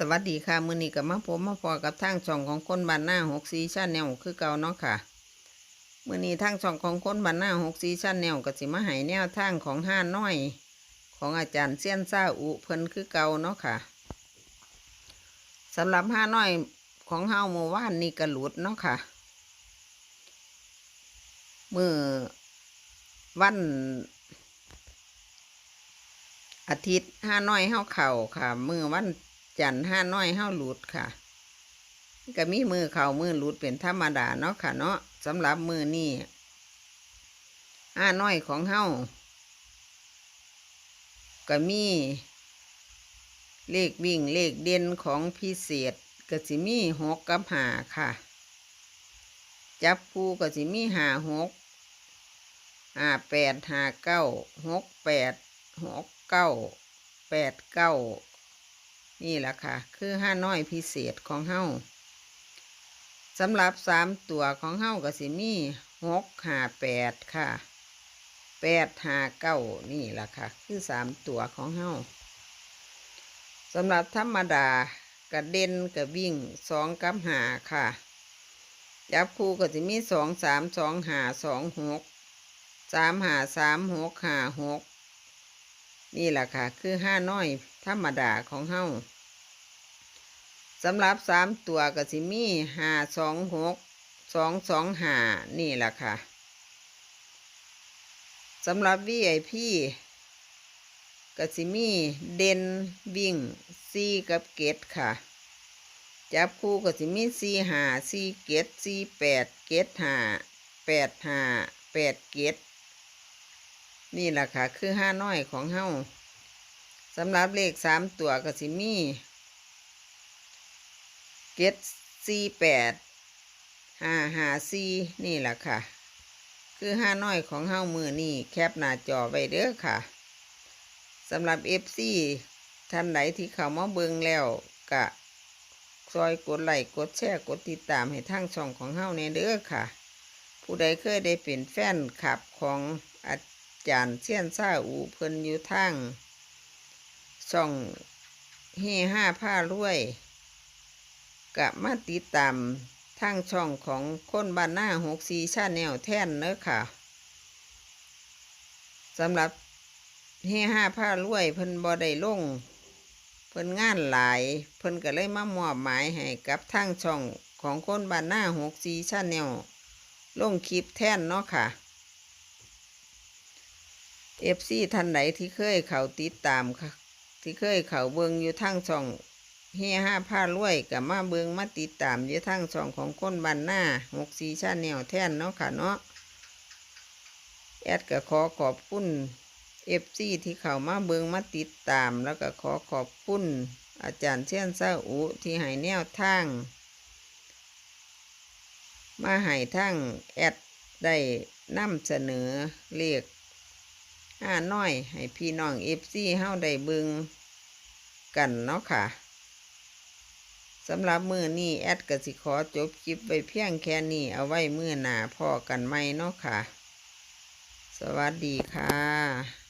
สวัสดีค่ะ มือนี้ก็มาพบมาพอกับทางช่องของคนบ้านหน้าหกสีชาแนลคือเก่าเนาะค่ะ มือนี้ทางช่องของคนบ้านหน้าหกสีชาแนลก็สิมาให้แนวทางของห้าน้อย ของอาจารย์เซียนซาอุเพิ่นคือเก่าเนาะค่ะสำหรับห้าน้อยของเฮาเมื่อวานนี่ก็หลุดเนาะค่ะมือวันอาทิตย์ห้าน้อยเฮาเข่าค่ะ มือวัน จันห้าน้อยเฮาหลุดค่ะก็มีมือเข่ามือหลุดเป็นธรรมดาเนาะค่ะเนาะสำหรับมือนี่ห้าน้อยของเฮาก็มีเลขวิ่งเลขเด่นของพิเศษก็สิมีหกกับหาค่ะ จับคู่ก็สิมีหาหกหาแปดหาเก้าหกแปดหกเก้าแปดเก้า นี่แหละค่ะ คือห้าน้อยพิเศษของเฮาสำหรับสามตัวของเฮาก็สิมีหกห้าแปดค่ะแปดห้าเก้านี่แหละค่ะ คือสามตัวของเฮาสำหรับธรรมดากระเด็นกระวิ่งสองกับหาค่ะ จับคู่ก็จะมีสองสามสองหาสองหกสามหาสามหกหาหกนี่แหละค่ะ คือห้าน้อย ธรรมดาของเฮาสำหรับสามตัวก็สิมีห้าสองหกสองสองห้านี่แหละค่ะสำหรับ VIP ก็สิมีเด่นวิ่งซีกับเกตค่ะ จับคู่ก็สิมีซีหาซีเกตซีแปดเกตหาแปดหาแปดเกตนี่แหละค่ะ คือห้าน้อยของเฮา สำหรับเลขสามตัวก็สิมีเจ็ดสี่แปดห้าห้าสี่นี่แหละค่ะ คือห้าน้อยของเฮามือนี่แคปหน้าจอไว้เด้อค่ะสำหรับเอฟซีท่านไหนที่เขามาเบิงแล้วกะซอยกดไลค์กดแชร์กดติดตามให้ทางช่องของเฮาเนี่ยเด้อค่ะ ผู้ใดเคยได้เป็นแฟนคลับของอาจารย์เชียนซ่าอูเพิ่นอยู่ทาง ช่องเฮห้าผ้ารวยกะมาติดตามทางช่องของคนบ้านหน้าหกสีชาแนลแท่นเนอะค่ะสำหรับเฮห้าผ้ารวยเพิ่นบ่ได้ลงเพิ่นงานหลาย เพิ่นก็เลยมามอบหมายให้กับทางช่องของคนบ้านหน้าหกสีชาแนลลงคลิปแท่นเนาะค่ะเอฟซีท่านไหนที่เคยเขาติดตามค่ะ ที่เคยเขาเบิงอยู่ทั้งช่องเฮห้าผ้ารวยกับมาเบิงมาติดตามอยู่ทั้งช่องของคนบ้านหน้าหกสีชาแนลแท่นเนาะค่ะเนาะแอดก็ขอขอบคุณเอฟซีที่เขามาเบิงมาติดตาม แล้วก็ขอขอบคุณอาจารย์เชียนเซาอุที่ให้แนวทางมาให้ทั้งแอดได้นำเสนอเลข ห้าน้อย ให้พี่น้องเอฟซีเฮาได้เบิงกันเนาะค่ะสำหรับมือนี้แอดกสิขอจบคลิปไว้เพียงแค่นี้เอาไว้มือหนาพ่อกันไหมเนาะค่ะ สวัสดีค่ะ